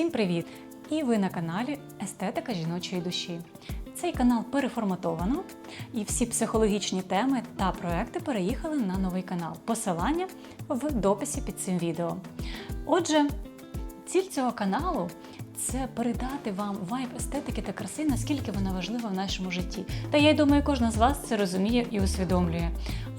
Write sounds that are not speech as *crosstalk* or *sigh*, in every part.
Всім привіт! І ви на каналі Естетика жіночої душі. Цей канал переформатовано, і всі психологічні теми та проекти переїхали на новий канал. Посилання в дописі під цим відео. Отже, ціль цього каналу це передати вам вайб естетики та краси, наскільки вона важлива в нашому житті. Та я думаю, кожна з вас це розуміє і усвідомлює.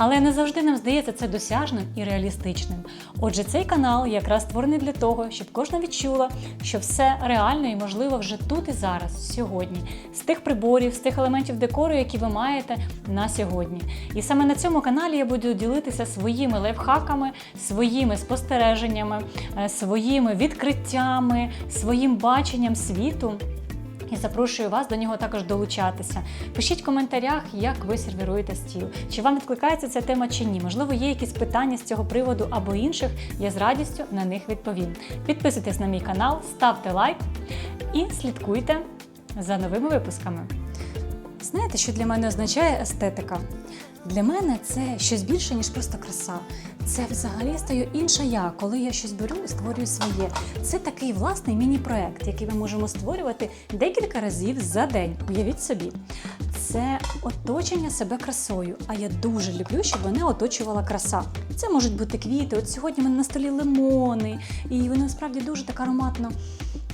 Але не завжди нам здається це досяжним і реалістичним. Отже, цей канал якраз створений для того, щоб кожна відчула, що все реально і можливо вже тут і зараз, сьогодні, з тих приборів, з тих елементів декору, які ви маєте на сьогодні. І саме на цьому каналі я буду ділитися своїми лайфхаками, своїми спостереженнями, е, своїми відкриттями, своїм баченням світу. І запрошую вас до нього також долучатися. Пишіть в коментарях, як ви сервіруєте стіл. Чи вам відкликається ця тема чи ні? Можливо, є якісь питання з цього приводу або інших. Я з радістю на них відповім. Підписуйтесь на мій канал, ставте лайк і слідкуйте за новими випусками. Знаєте, що для мене означає естетика? Для мене це щось більше, ніж просто краса. Це взагалі стаю інша я, коли я щось беру і створюю своє. Це такий власний міні-проект, який ми можемо створювати декілька разів за день. Уявіть собі. Це оточення себе красою. А я дуже люблю, щоб мене оточувала краса. Це можуть бути квіти. От сьогодні в мене на столі лимони, і вони насправді дуже так ароматно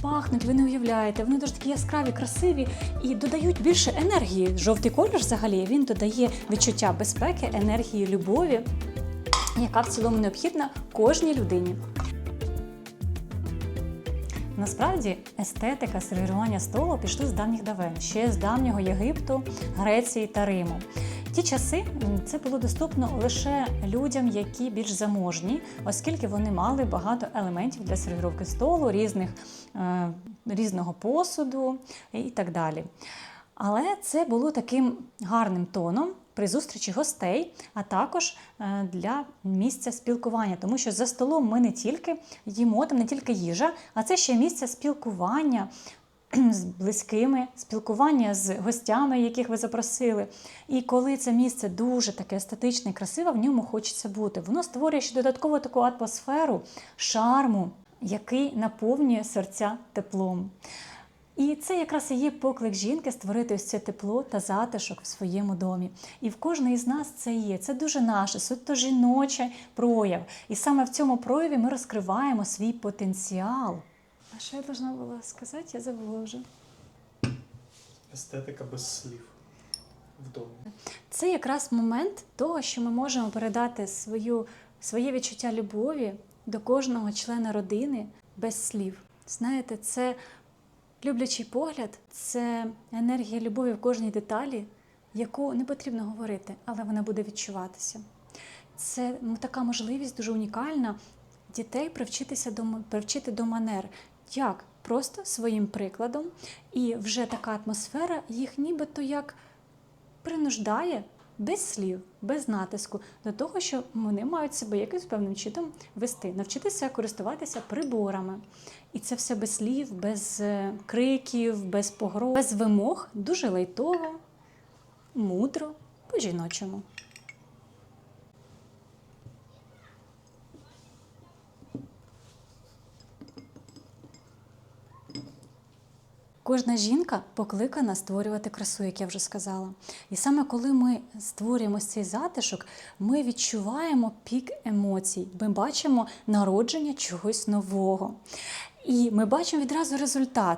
пахнуть, ви не уявляєте. Вони дуже такі яскраві, красиві і додають більше енергії. Жовтий колір взагалі він додає відчуття безпеки, енергії, любові, яка в цілому необхідна кожній людині. Насправді естетика сервірування столу пішли з давніх давен, ще з давнього Єгипту, Греції та Риму. Ті часи це було доступно лише людям, які більш заможні, оскільки вони мали багато елементів для сервіровки столу, різних, е, різного посуду і так далі. Але це було таким гарним тоном при зустрічі гостей, а також е, для місця спілкування, тому що за столом ми не тільки їмо, там не тільки їжа, а це ще місце спілкування. *clears throat* З близькими, спілкування з гостями, яких ви запросили. І коли це місце дуже таке естетичне і красиве, в ньому хочеться бути. Воно створює ще додаткову таку атмосферу, шарму, який наповнює серця теплом. І це якраз і є поклик жінки створити ось це тепло та затишок в своєму домі. І в кожної з нас це є. Це дуже наше, суто жіночий прояв. І саме в цьому прояві ми розкриваємо свій потенціал. А що я должна була сказати? Я забула вже. Естетика без слів вдома. Це якраз момент того, що ми можемо передати свою, своє відчуття любові до кожного члена родини без слів. Знаєте, це люблячий погляд, це енергія любові в кожній деталі, яку не потрібно говорити, але вона буде відчуватися. Це ну, така можливість дуже унікальна дітей привчитися до привчити до манер. Як? Просто своїм прикладом, і вже така атмосфера їх нібито як принуждає без слів, без натиску до того, що вони мають себе якимось певним чином вести, навчитися користуватися приборами. І це все без слів, без е, криків, без погроз, без вимог, дуже лайтово, мудро, по-жіночому. Кожна жінка покликана створювати красу, як я вже сказала. І саме коли ми створюємо цей затишок, ми відчуваємо пік емоцій. Ми бачимо народження чогось нового. І ми бачимо відразу результат.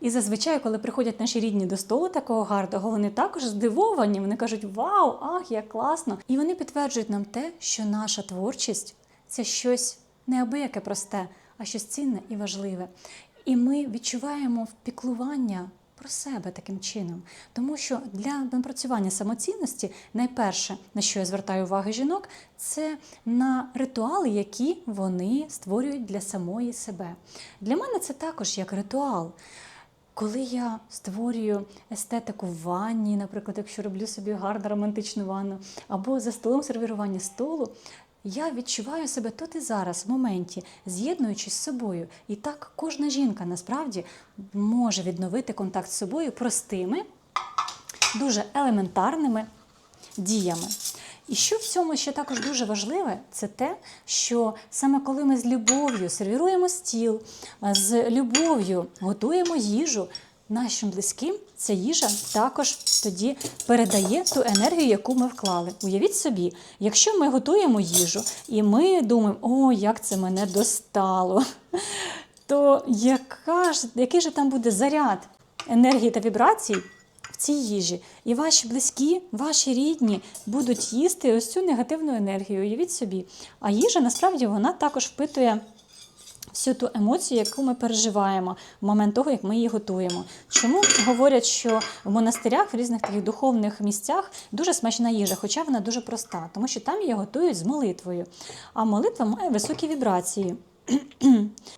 І зазвичай, коли приходять наші рідні до столу такого гарного, вони також здивовані. Вони кажуть: Вау, ах, як класно! І вони підтверджують нам те, що наша творчість це щось неабияке просте, а щось цінне і важливе. І ми відчуваємо впіклування про себе таким чином. Тому що для напрацювання самоцінності найперше, на що я звертаю увагу жінок, це на ритуали, які вони створюють для самої себе. Для мене це також як ритуал. Коли я створюю естетику в ванні, наприклад, якщо роблю собі гарну романтичну ванну, або за столом сервірування столу, я відчуваю себе тут і зараз, в моменті, з'єднуючись з собою. І так кожна жінка насправді може відновити контакт з собою простими, дуже елементарними діями. І що в цьому ще також дуже важливе, це те, що саме коли ми з любов'ю сервіруємо стіл, з любов'ю готуємо їжу нашим близьким, ця їжа також тоді передає ту енергію, яку ми вклали. Уявіть собі, якщо ми готуємо їжу і ми думаємо, о, як це мене достало, *laughs* то яка ж, який же там буде заряд енергії та вібрацій в цій їжі? І ваші близькі, ваші рідні будуть їсти ось цю негативну енергію. Уявіть собі. А їжа насправді вона також впитує всю ту емоцію, яку ми переживаємо в момент того, як ми її готуємо. Чому говорять, що в монастирях, в різних таких духовних місцях дуже смачна їжа, хоча вона дуже проста, тому що там її готують з молитвою. А молитва має високі вібрації.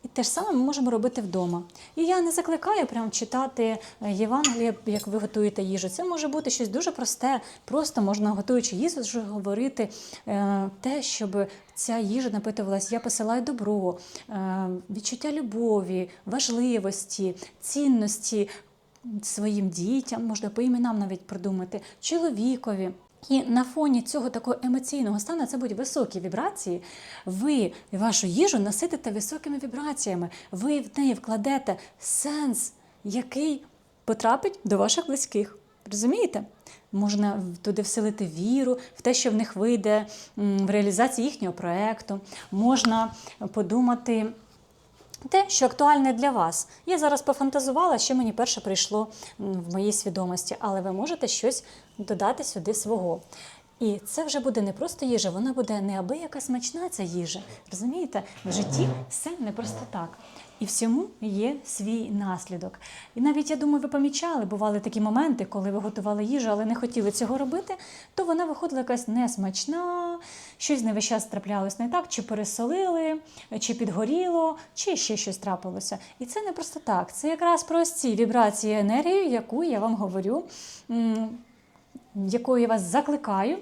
І те ж саме ми можемо робити вдома. І я не закликаю прям читати е, Євангеліє, як ви готуєте їжу. Це може бути щось дуже просте. Просто можна готуючи їжу, говорити е, те, щоб ця їжа напитувалась. Я посилаю добро, е, відчуття любові, важливості, цінності своїм дітям, можна по іменам навіть придумати, чоловікові. І на фоні цього такого емоційного стану це будуть високі вібрації. Ви вашу їжу наситите високими вібраціями. Ви в неї вкладете сенс, який потрапить до ваших близьких. Розумієте? Можна туди вселити віру, в те, що в них вийде в реалізації їхнього проєкту. Можна подумати те, що актуальне для вас. Я зараз пофантазувала, що мені перше прийшло в моїй свідомості, але ви можете щось додати сюди свого. І це вже буде не просто їжа, вона буде неабияка смачна ця їжа. Розумієте, в житті все не просто так. І всьому є свій наслідок. І навіть я думаю, ви помічали, бували такі моменти, коли ви готували їжу, але не хотіли цього робити, то вона виходила якась несмачна, щось не весь час траплялось не так, чи пересолили, чи підгоріло, чи ще щось трапилося. І це не просто так. Це якраз про ці вібрації енергії, яку я вам говорю, якою я вас закликаю.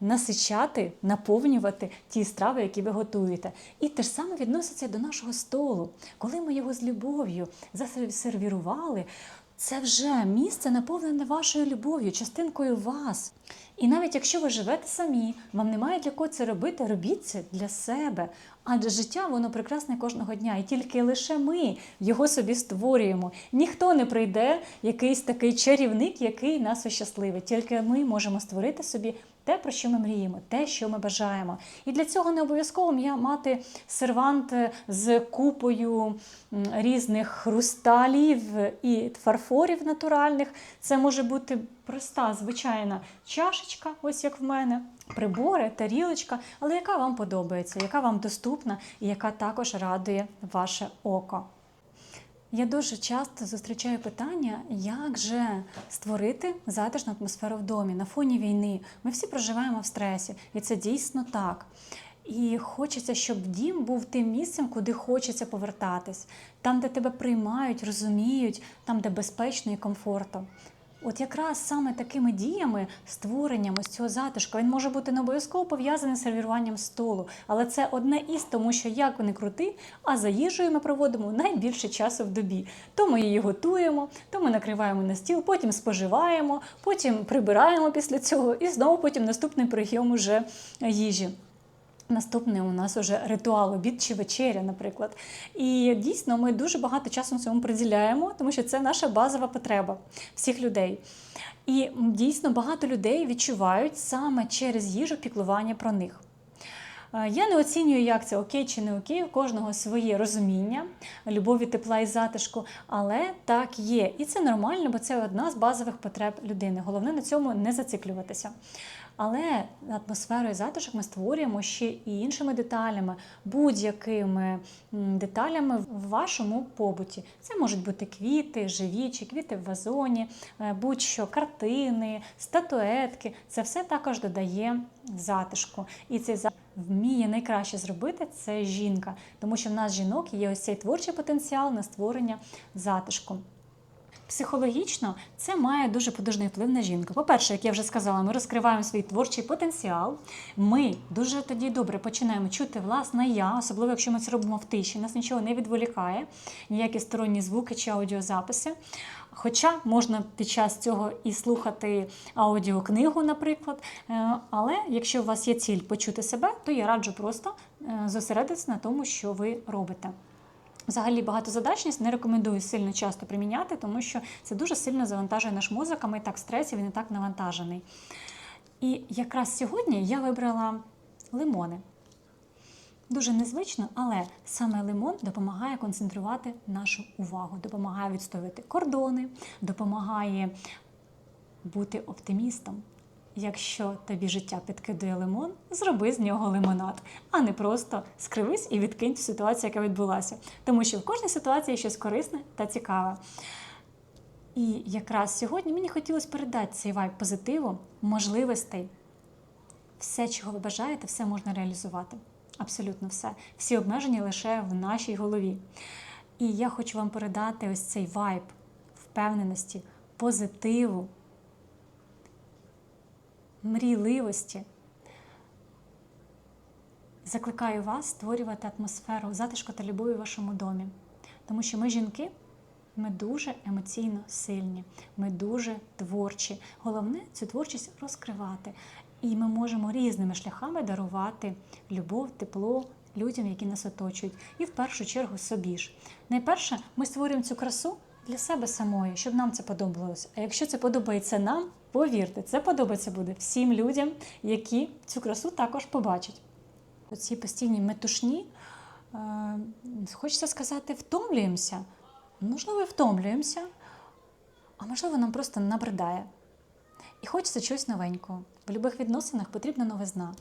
Насичати, наповнювати ті страви, які ви готуєте. І те ж саме відноситься до нашого столу. Коли ми його з любов'ю засервірували, це вже місце наповнене вашою любов'ю, частинкою вас. І навіть якщо ви живете самі, вам немає для кого це робити, робіть це для себе. Адже життя воно прекрасне кожного дня, і тільки лише ми його собі створюємо. Ніхто не прийде, якийсь такий чарівник, який нас ощасливить. Тільки ми можемо створити собі те, про що ми мріємо, те, що ми бажаємо. І для цього не обов'язково мати сервант з купою різних хрусталів і фарфорів натуральних. Це може бути проста, звичайна чашечка, ось як в мене, прибори, тарілочка, але яка вам подобається, яка вам доступна і яка також радує ваше око. Я дуже часто зустрічаю питання, як же створити затишну атмосферу в домі на фоні війни. Ми всі проживаємо в стресі, і це дійсно так. І хочеться, щоб дім був тим місцем, куди хочеться повертатись, там, де тебе приймають, розуміють, там, де безпечно і комфортно. От якраз саме такими діями, створенням ось цього затишку, він може бути не обов'язково пов'язаний з сервіруванням столу, але це одне із, тому що як не крути, а за їжею ми проводимо найбільше часу в добі. То ми її готуємо, то ми накриваємо на стіл, потім споживаємо, потім прибираємо після цього, і знову потім наступний прийом уже їжі. Наступний у нас уже ритуал обід чи вечеря, наприклад. І дійсно ми дуже багато часу цьому приділяємо, тому що це наша базова потреба всіх людей. І дійсно багато людей відчувають саме через їжу піклування про них. Е, Я не оцінюю, як це окей чи не окей, у кожного своє розуміння, любові, тепла і затишку, але так є. І це нормально, бо це одна з базових потреб людини. Головне на цьому не зациклюватися. Але атмосферу і затишок ми створюємо ще і іншими деталями, будь-якими деталями в вашому побуті. Це можуть бути квіти, живі чи квіти в вазоні, е, будь-що картини, статуетки. Це все також додає затишку. І цей затишок вміє найкраще зробити це жінка, тому що в нас жінок є ось цей творчий потенціал на створення затишку. Психологічно це має дуже подужний вплив на жінку. По-перше, як я вже сказала, ми розкриваємо свій творчий потенціал. Ми дуже тоді добре починаємо чути власне я, особливо якщо ми це робимо в тиші. Нас нічого не відволікає, ніякі сторонні звуки чи аудіозаписи. Хоча можна під час цього і слухати аудіокнигу, наприклад. Е, Але якщо у вас є ціль почути себе, то я раджу просто е, зосередитися на тому, що ви робите. Взагалі багатозадачність не рекомендую сильно часто приміняти, тому що це дуже сильно завантажує наш мозок, а ми і так в стресі, він і так навантажений. І якраз сьогодні я вибрала лимони. Дуже незвично, але саме лимон допомагає концентрувати нашу увагу, допомагає відстоювати кордони, допомагає бути оптимістом. Якщо тобі життя підкидує лимон, зроби з нього лимонад, а не просто скривись і відкинь ту ситуацію, яка відбулася. Тому що в кожній ситуації щось корисне та цікаве. І якраз сьогодні мені хотілося передати цей вайб позитиву, можливостей. Все, чого ви бажаєте, все можна реалізувати. Абсолютно все. Всі обмеження лише в нашій голові. І я хочу вам передати ось цей вайб впевненості, позитиву, мрійливості. Закликаю вас створювати атмосферу затишку та любові в вашому домі. Тому що ми, жінки, ми дуже емоційно сильні, ми дуже творчі. Головне цю творчість розкривати. І ми можемо різними шляхами дарувати любов, тепло людям, які нас оточують, і в першу чергу собі ж. Найперше, ми створюємо цю красу для себе самої, щоб нам це подобалося. А якщо це подобається нам, повірте, це подобається буде всім людям, які цю красу також побачать. Оці постійні метушні, е, хочеться сказати, втомлюємося. Можливо, втомлюємося, а можливо, нам просто набридає. І хочеться чогось новенького. В будь-яких відносинах потрібна новизна.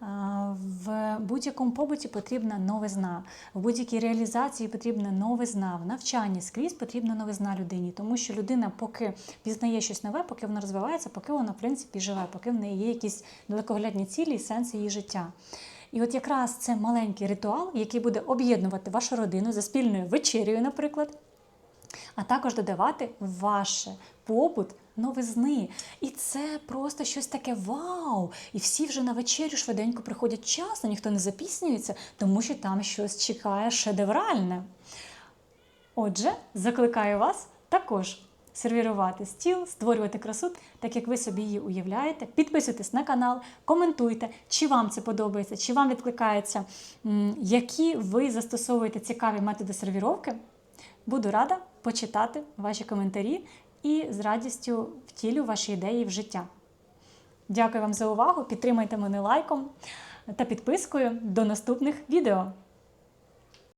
В будь-якому побуті потрібна новизна, в будь-якій реалізації потрібна новизна, в навчанні скрізь потрібна новизна людині, тому що людина, поки пізнає щось нове, поки вона розвивається, поки вона в принципі живе, поки в неї є якісь далекоглядні цілі і сенси її життя. І от якраз це маленький ритуал, який буде об'єднувати вашу родину за спільною вечерею, наприклад, а також додавати в ваш побут новизни. І це просто щось таке вау! І всі вже на вечерю швиденько приходять часно, ніхто не запіснюється, тому що там щось чекає шедевральне. Отже, закликаю вас також сервірувати стіл, створювати красу, так як ви собі її уявляєте. Підписуйтесь на канал, коментуйте, чи вам це подобається, чи вам відкликається, які ви застосовуєте цікаві методи сервіровки. Буду рада почитати ваші коментарі і з радістю втілю ваші ідеї в життя. Дякую вам за увагу. Підтримайте мене лайком та підпискою. До наступних відео!